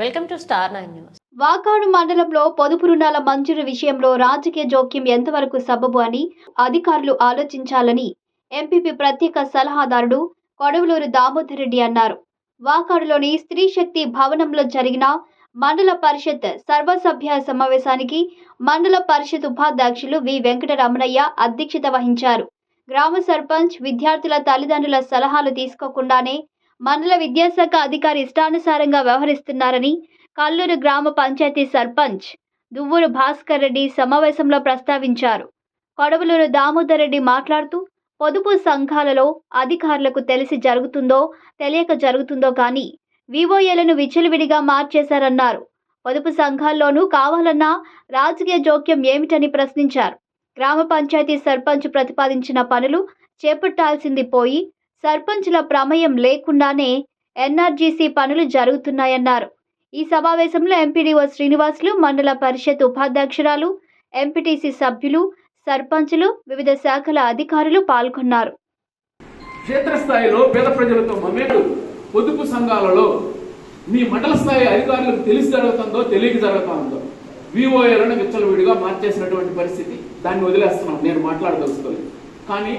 Welcome to star nine news. Vakadu మండలంలో పొదుపు రుణాల మంజూరు విషయంలో రాజకీయ జోక్యం ఎంతవరకు సబబు అని అధికారులు ఆలోచించాలని ఎంపీపీ ప్రత్యేక సలహాదారుడు కొడవలూరు దామోదర్ రెడ్డి అన్నారు. వాకాడులోని స్త్రీ శక్తి భవనంలో జరిగిన మండల పరిషత్ సర్వసభ్య సమావేశానికి మండల పరిషత్ ఉపాధ్యక్షులు వి. వెంకటరమణయ్య అధ్యక్షత వహించారు. గ్రామ సర్పంచ్ విద్యార్థుల తల్లిదండ్రుల సలహాలు తీసుకోకుండానే మండల విద్యాశాఖ అధికారి ఇష్టానుసారంగా వ్యవహరిస్తున్నారని కల్లూరు గ్రామ పంచాయతీ సర్పంచ్ దువ్వూరు భాస్కర్ రెడ్డి సమావేశంలో ప్రస్తావించారు. కొడవలూరు దామోదర్ రెడ్డి మాట్లాడుతూ పొదుపు సంఘాలలో అధికారులకు తెలిసి జరుగుతుందో తెలియక జరుగుతుందో కానీ వివోఏలను విచ్చలవిడిగా మార్చేశారన్నారు. పొదుపు సంఘాల్లోనూ కావాలన్నా రాజకీయ జోక్యం ఏమిటని ప్రశ్నించారు. గ్రామ పంచాయతీ సర్పంచ్ ప్రతిపాదించిన పనులు చేపట్టాల్సింది పోయి సర్పంచ్ల ప్రమేయం లేకుండానే ఎన్ఆర్జీసీ పనులు జరుగుతున్నాయన్నారు. ఈ సమావేశంలో ఎంపీడీఓ శ్రీనివాసులు మండల పరిషత్ ఉపాధ్యక్షురాలు ఎంపీటీసీ సభ్యులు సర్పంచులు వివిధ శాఖల అధికారులు పాల్గొన్నారు. క్షేత్రస్థాయిలో పేద ప్రజలతో మమేటు పొదుపు సంఘాలలో మీ మండల స్థాయి అధికారులకు తెలిసి జరుగుతుందో తెలియక జరుగుతుందో విఓఏలను విచ్చలవిడిగా మార్చేసినటువంటి పరిస్థితి దాన్ని వదిలేస్తున్నాం. నేను మాట్లాడదలుచుకోలేదు. కానీ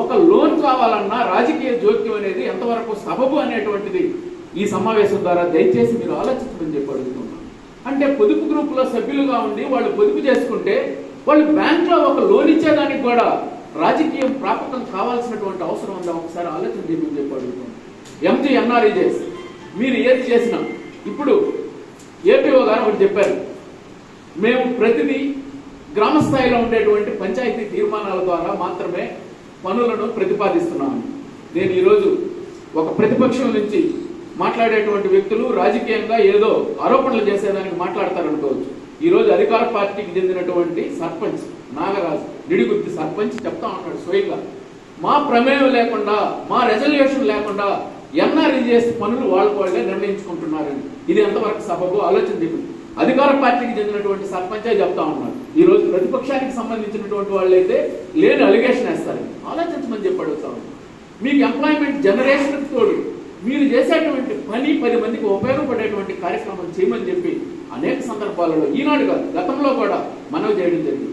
ఒక లోన్ కావాలన్నా రాజకీయ జోక్యం అనేది ఎంతవరకు సబబు అనేటువంటిది ఈ సమావేశం ద్వారా దయచేసి మీరు ఆలోచించమని చెప్పి అడుగుతున్నాను. అంటే పొదుపు గ్రూపులో సభ్యులుగా ఉండి వాళ్ళు పొదుపు చేసుకుంటే వాళ్ళు బ్యాంక్లో ఒక లోన్ ఇచ్చేదానికి కూడా రాజకీయం ప్రాపకం కావాల్సినటువంటి అవసరం ఉందా? ఒకసారి ఆలోచన చేయమని చెప్పి అడుగుతున్నాను. ఎంజీ మీరు ఏది చేసినా ఇప్పుడు ఏపీఓ గారు ఒకటి చెప్పారు. మేము ప్రతిదీ గ్రామ స్థాయిలో ఉండేటువంటి పంచాయతీ తీర్మానాల ద్వారా మాత్రమే పనులను ప్రతిపాదిస్తున్నాను. నేను ఈరోజు ఒక ప్రతిపక్షం నుంచి మాట్లాడేటువంటి వ్యక్తులు రాజకీయంగా ఏదో ఆరోపణలు చేసేదానికి మాట్లాడతారనుకోవచ్చు. ఈరోజు అధికార పార్టీకి చెందినటువంటి సర్పంచ్ నాగరాజు నిడిగుర్తి సర్పంచ్ చెప్తా ఉన్నాడు స్వయంగా. మా ప్రమేయం లేకుండా మా రెజల్యూషన్ లేకుండా ఎన్ఆర్ఈజీఎస్ పనులు వాళ్ళు వాళ్ళే నిర్ణయించుకుంటున్నారని. ఇది ఎంతవరకు సభకు ఆలోచన చెప్పండి అధికార పార్టీకి చెందినటువంటి సర్పంచే చెప్తా ఉన్నారు ఈ రోజు ప్రతిపక్షానికి సంబంధించినటువంటి వాళ్ళైతే లేని అలిగేషన్ వేస్తారు. ఆలోచించమని చెప్పి అడుగుతా మీకు ఎంప్లాయ్మెంట్ జనరేషన్ తోడు మీరు చేసేటువంటి పని పది మందికి ఉపయోగపడేటువంటి కార్యక్రమం చేయమని చెప్పి అనేక సందర్భాలలో ఈనాడు కాదు గతంలో కూడా మనవి చేయడం జరిగింది.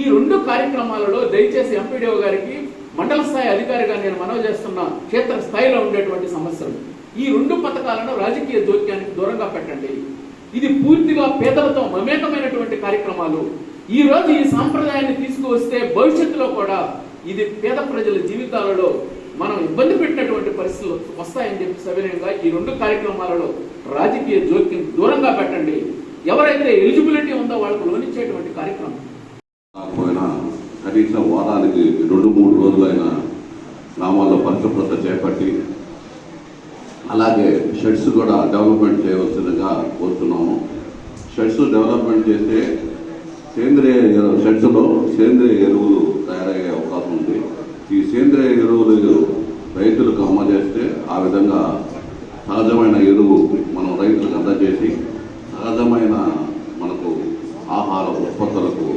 ఈ రెండు కార్యక్రమాలలో దయచేసి ఎంపీడీఓ గారికి మండల స్థాయి అధికారిగా నేను మనవి చేస్తున్న క్షేత్ర స్థాయిలో ఉండేటువంటి సమస్యలు. ఈ రెండు పథకాలను రాజకీయ జోక్యానికి దూరంగా పెట్టండి. ఇది పూర్తిగా పేదలతో మమేకమైనటువంటి కార్యక్రమాలు. ఈ రోజు ఈ సాంప్రదాయాన్ని తీసుకువస్తే భవిష్యత్తులో కూడా ఇది పేద ప్రజల జీవితాలలో మనం ఇబ్బంది పెట్టినటువంటి పరిస్థితులు వస్తాయని చెప్పి సవినయంగా ఈ రెండు కార్యక్రమాలలో రాజకీయ జోక్యం దూరంగా పెట్టండి. ఎవరైతే ఎలిజిబిలిటీ ఉందో వాళ్ళకు లోనిచ్చేటువంటి కార్యక్రమం. కనీసం వారానికి రెండు మూడు రోజులైన గ్రామాల్లో పరిశుభ్రత చేపట్టి అలాగే షెడ్స్ కూడా డెవలప్మెంట్ చేయవలసిందిగా కోరుతున్నాము. షెడ్స్ డెవలప్మెంట్ చేస్తే సేంద్రియ ఎరువు షెడ్స్లో సేంద్రియ ఎరువులు తయారయ్యే అవకాశం ఉంది. ఈ సేంద్రియ ఎరువులు రైతులకు అమ్మజేస్తే ఆ విధంగా సహజమైన ఎరువు మనం రైతులకు అందజేసి సహజమైన మనకు ఆహార ఉత్పత్తులకు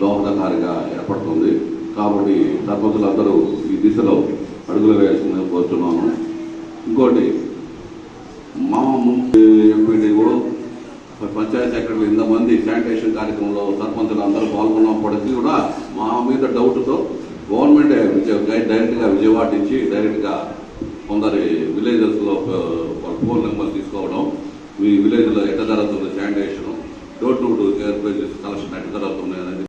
దోహదకారిగా ఏర్పడుతుంది. కాబట్టి సర్పంచులందరూ ఈ దిశలో అడుగులు వేయాల్సిందని కోరుతున్నాను ఇంకోటి మా ఎంపీడీఓ పంచాయతీ సెక్రటరీలు ఇంతమంది శానిటేషన్ కార్యక్రమంలో సర్పంచులు అందరూ పాల్గొన్నప్పటికీ కూడా మా మీద డౌట్తో గవర్నమెంట్ డైరెక్ట్గా విజయవాడ నుంచి డైరెక్ట్గా కొందరి విలేజెస్లో వాళ్ళ ఫోన్ నెంబర్ తీసుకోవడం మీ విలేజ్లో ఎట్ట జరుగుతుంది sanitation door to door collection ఎట్ట జరుగుతుంది అనేది